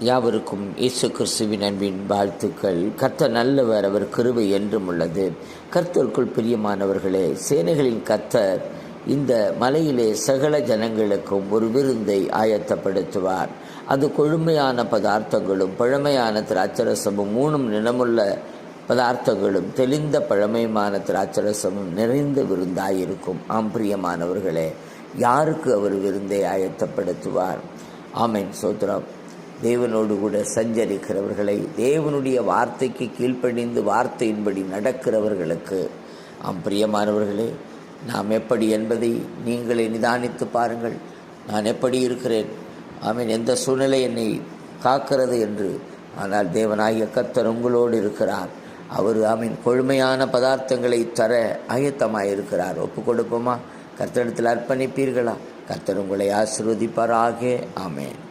யாவருக்கும் இயேசு கிறிஸ்துவின் அன்பின் வாழ்த்துக்கள். கர்த்தர் நல்லவர் அவர் கிருவை என்றும் உள்ளது. கர்த்தருக்குள் பிரியமானவர்களே சேனைகளின் கர்த்தர் இந்த மலையிலே சகல ஜனங்களுக்கும் ஒரு விருந்தை ஆயத்தப்படுத்துவார். அது கொழுமையான பதார்த்தங்களும் பழமையான திராட்சரசமும் மூணும் நிலமுள்ள பதார்த்தங்களும் தெளிந்த பழமையான திராட்சரசமும் நிறைந்த விருந்தாயிருக்கும். ஆம் பிரியமானவர்களே யாருக்கு அவர் விருந்தை ஆயத்தப்படுத்துவார்? ஆமேன் சோத்ரம். தேவனோடு கூட சஞ்சரிக்கிறவர்களை தேவனுடைய வார்த்தைக்கு கீழ்ப்படிந்து வார்த்தையின்படி நடக்கிறவர்களுக்கு ஆம் பிரியமானவர்களே நாம் எப்படி என்பதை நீங்களே நிதானித்து பாருங்கள். நான் எப்படி இருக்கிறேன்? ஆமீன் எந்த சூழ்நிலை என்னை காக்கிறது என்று. ஆனால் தேவனாகிய கத்தர் உங்களோடு இருக்கிறார். அவர் ஆமீன் கொழுமையான பதார்த்தங்களை தர ஆயத்தமாயிருக்கிறார் ஒப்பு கொடுப்போமா? கர்த்தரிடத்தில் அர்ப்பணிப்பீர்களா? கர்த்தர் உங்களை ஆசிர்வதிப்பாராக. ஆமேன்.